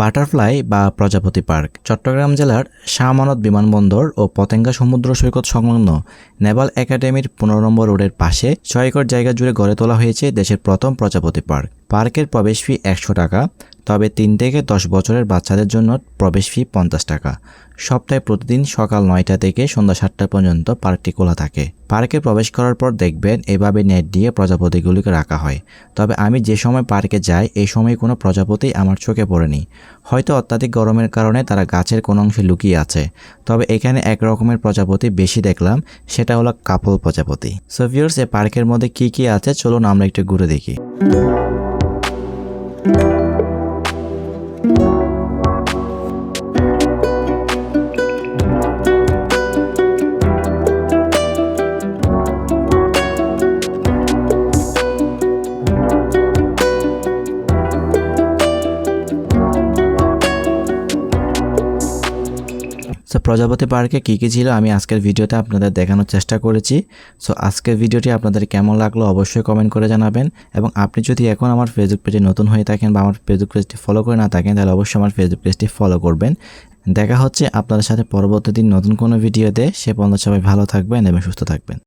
Butterfly বা প্রজাপতি park, Chittagong জেলার শাহমানত বিমানবন্দর ও পতেঙ্গা সমুদ্র সৈকত সংলগ্ন নেভাল একাডেমির পনেরো নম্বর রোডের পাশে ছয় একর জায়গা জুড়ে গড়ে তোলা হয়েছে দেশের প্রথম প্রজাপতি পার্ক। পার্কের প্রবেশ ফি একশো টাকা তবে তিন থেকে দশ বছরের বাচ্চাদের জন্য প্রবেশ ফি পঞ্চাশ টাকা। সপ্তাহে প্রতিদিন সকাল নয়টা থেকে সন্ধ্যা সাতটা পর্যন্ত পার্কটি খোলা থাকে। পার্কে প্রবেশ করার পর দেখবেন এভাবে নেট দিয়ে প্রজাপতিগুলিকে রাখা হয়। তবে আমি যে সময় পার্কে যাই, এই সময় কোনো প্রজাপতি আমার চোখে পড়েনি। হয়তো অত্যাধিক গরমের কারণে তারা গাছের কোনো অংশে লুকিয়ে আছে। তবে এখানে এক রকমের প্রজাপতি বেশি দেখলাম, সেটা হলো কাপল প্রজাপতি। সো এই পার্কের মধ্যে কি কি আছে? চলুন আমরা একটু ঘুরে দেখি। সো প্রজাপতি পার্কে কী কী ছিল আমি আজকের ভিডিওতে আপনাদের দেখানোর চেষ্টা করেছি। সো আজকের ভিডিওটি আপনাদের কেমন লাগল অবশ্যই কমেন্ট করে জানাবেন। এবং আপনি যদি এখন আমার ফেসবুক পেজে নতুন হয়ে থাকেন বা আমার ফেসবুক পেজটি ফলো করে না থাকেন, তাহলে অবশ্যই আমার ফেসবুক পেজটি ফলো করবেন। দেখা হচ্ছে আপনাদের সাথে পরবর্তী দিন নতুন কোনো ভিডিওতে। সে পর্যন্ত সবাই ভালো থাকবেন এবং সুস্থ থাকবেন।